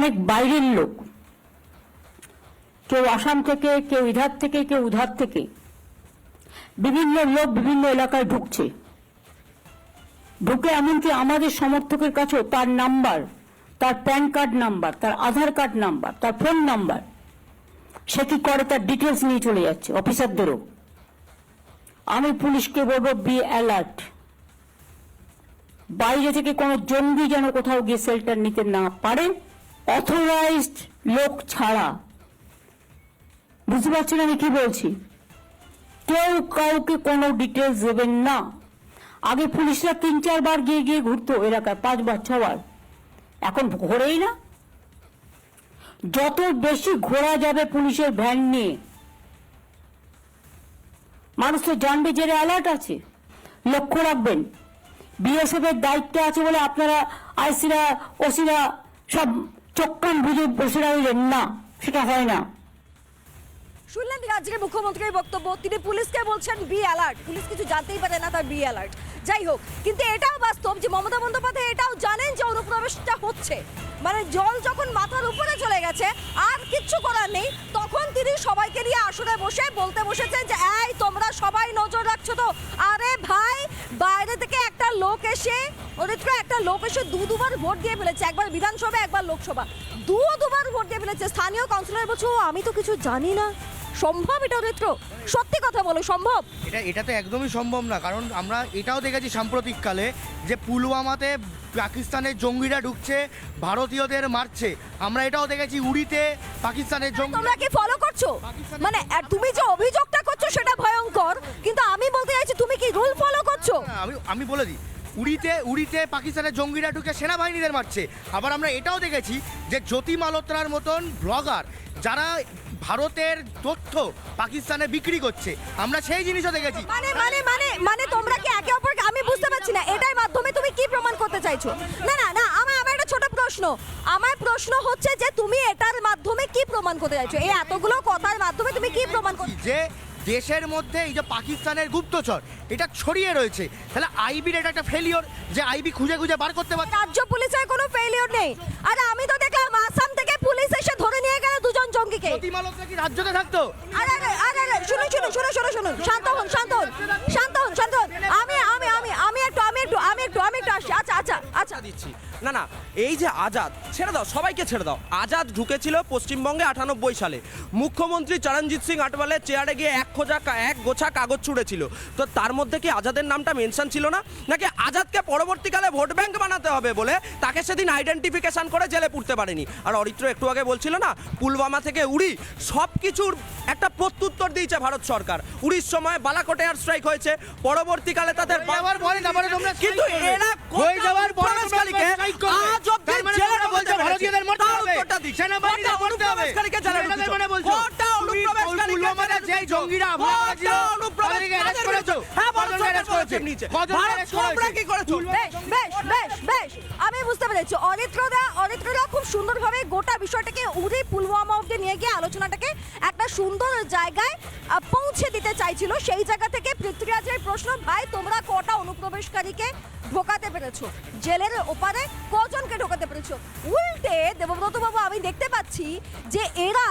অনেক বাইরের লোক। কেউ আসাম থেকে, কেউ ইধার থেকে, কেউ উধার থেকে। বিভিন্ন লোক বিভিন্ন এলাকায় ঢুকছে। ঢুকে এমনকি আমাদের সমর্থকের কাছেও তার নাম্বার, তার প্যান কার্ড নাম্বার, তার আধার কার্ড নাম্বার, তার ফোন নাম্বার। সে কি করে তার ডিটেলস নিয়ে চলে যাচ্ছে অফিসারদেরও? আমি পুলিশকে বলব বি অ্যালার্ট বাইরে থেকে কোনো জঙ্গি যেন কোথাও গিয়ে শেল্টার নিতে না পারে অথরাইজড লোক ছাড়া। বুঝতে পারছেন আমি কি বলছি? কেউ কাউকে কোনো ডিটেলস দেবেন না। আগে পুলিশরা তিন, চারবার গিয়ে গিয়ে ঘুরতো এলাকায়, পাঁচবার, ছবার। এখন ঘোরেই না। যত বেশি ঘোরা যাবে পুলিশের ভ্যান নিয়ে, মানুষ তো জানবে যে অ্যালার্ট আছে। লক্ষ্য রাখবেন বিএসএফ এর দায়িত্বে আছে বলে আপনারা আইসিরা ওসিরা সব বুঝে বসে না, সেটা হয় না। শুনলেন রাজ্যের মুখ্যমন্ত্রীর বক্তব্য? তিনি পুলিশকে বলছেন বি অ্যালার্ট। পুলিশ কিছু জানতেই পারে না তার বি অ্যালার্ট। যাই হোক, কিন্তু এটাও বাস্তব যে মমতা বন্দ্যোপাধ্যায় এটাও জানেন যে অনুপ্রবেশটা হচ্ছে। মানে জল যখন মাথার উপরে চলে গেছে, আর কিচ্ছু করার নেই, তখন তিনি সবাইকে নিয়ে আসরে বসে বলতে বসেছেন যে, এই, তোমরা সবাই নজর রাখছো তো? আরে ভাই লোক এসে ওদের তো একটা লোক এসে দু দুবার ভোট দিয়ে ফেলেছে। একবার বিধানসভা একবার লোকসভা। দু দুবার ভোট দিয়ে ফেলেছে। স্থানীয় কাউন্সিলর বলছো আমি তো কিছু জানি না। সম্ভব এটা রেত্র সত্যি কথা বলো সম্ভব? এটা এটা তো একদমই সম্ভব না কারণ আমরা এটাও দেখেছি সাম্প্রতিককালে যে পুলওয়ামাতে পাকিস্তানের জঙ্গিরা ঢুকছে ভারতীয়দের মারছে। আমরা এটাও দেখেছি উড়িতে পাকিস্তানের জঙ্গি তোমরা কি ফলো করছ? মানে তুমি যে অভিযোগটা করছ সেটা ভয়ঙ্কর কিন্তু আমি বলতে চাইছি তুমি কি রুল ফলো করছ হ্যাঁ, আমি আমি বলে দিই উড়িতে উড়িতে পাকিস্তানের জঙ্গিরা ঢুকে সেনাবাহিনীদের মারছে। আবার আমরা এটাও দেখেছি যে জ্যোতি মালোত্রার মতন ব্লগার যারা ভারতের তথ্য পাকিস্তানে বিক্রি করছে আমরা সেই জিনিসও দেখেছি। মানে মানে মানে মানে তোমরা কি একে অপরকে আমি বুঝতে পারছি না এটার মাধ্যমে তুমি কি প্রমাণ করতে চাইছো? না না না আমার আমার একটা ছোট প্রশ্ন। আমার প্রশ্ন হচ্ছে যে তুমি এটার মাধ্যমে কি প্রমাণ করতে চাইছো? এই এতগুলো কথার মাধ্যমে তুমি কি প্রমাণ করতে যে দেশের মধ্যে এই যে পাকিস্তানের গুপ্তচর এটা ছড়িয়ে রয়েছে। তাহলে আইবির এটা একটা ফেলিওর যে আইবি খুঁজে খুঁজে বার করতে পারছে রাজ্য পুলিশের কোনো ফেলিওর নেই। আর আমি তো দেখলাম আসাম থেকে পুলিশ এসে ধরে নিয়ে গেল দুজন জঙ্গিকে। মালোত্রা কি রাজ্যতে থাকতো? আরে আরে আরে শুনুন শুনুন শুনুন শুনুন শুনুন। শান্ত হন শান্ত হন শান্ত হন শান্ত হন। আমি আমি আমি আমি একটু আমি একটু আমি একটু আমি একটু আসছি। আচ্ছা আচ্ছা আচ্ছা। দিচ্ছি। না না এই যে আজাদ ছেড়ে দাও সবাইকে ছেড়ে দাও। আজাদ ঢুকেছিল পশ্চিমবঙ্গে আটানব্বই সালে। মুখ্যমন্ত্রী চরণজিৎ সিং আটওয়ালের চেয়ারে গিয়ে এক খোঁজা এক গোছা কাগজ ছুঁড়েছিল। তো তার মধ্যে কি আজাদের নামটা মেনশন ছিল না? নাকি আজাদকে পরবর্তীকালে ভোট ব্যাংক বানাতে হবে বলে তাকে সেদিন আইডেন্টিফিকেশন করে জেলে পুড়তে পারেনি? আর অরিত্র একটু আগে বলছিল না পুলওয়ামা থেকে উড়ি সব কিছুর একটা প্রত্যুত্তর দিয়েছে ভারত সরকার। উড়ির সময় বালাকোটে এয়ার স্ট্রাইক হয়েছে পরবর্তীকালে তাদের কিন্তু। এরা কটা মরতে হবে। বলছো। যেই জঙ্গিরা হামলা করেছিল, তাদেরকে করেছ? হ্যাঁ, করেছে? ভারত কি করেছ? বেশ বেশ বেশ বেশ আমি বুঝতে পেরেছি অরিত্রদা অরিত্রদা খুব সুন্দরভাবে গোটা বিষয়টাকে উড়ি পুলওয়ামা অব্দি নিয়ে গিয়ে আলোচনাটাকে একটা সুন্দর জায়গায় পৌঁছে দিতে চাইছিল সেই জায়গা থেকে পৃথ্বীরাজের প্রশ্ন ভাই তোমরা অনুপ্রবেশকারীকে ঢোকাতে পেরেছ? জেলের ওপারে কজনকে ঢোকাতে পেরেছ? উল্টে দেবব্রত বাবু আমি দেখতে পাচ্ছি যে এরা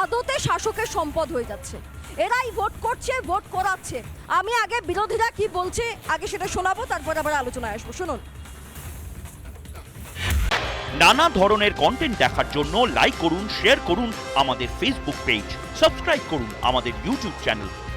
আদতে শাসকের সম্পদ হয়ে যাচ্ছে। এরাই ভোট করছে, ভোট করাচ্ছে। আমি আগে বিরোধীরা কি বলছে, আগে সেটা শোনাবো, তারপর আবার আলোচনায় আসব। শুনুন। নানা ধরনের কন্টেন্ট দেখার জন্য লাইক করুন শেয়ার করুন আমাদের ফেসবুক পেজ সাবস্ক্রাইব করুন আমাদের ইউটিউব চ্যানেল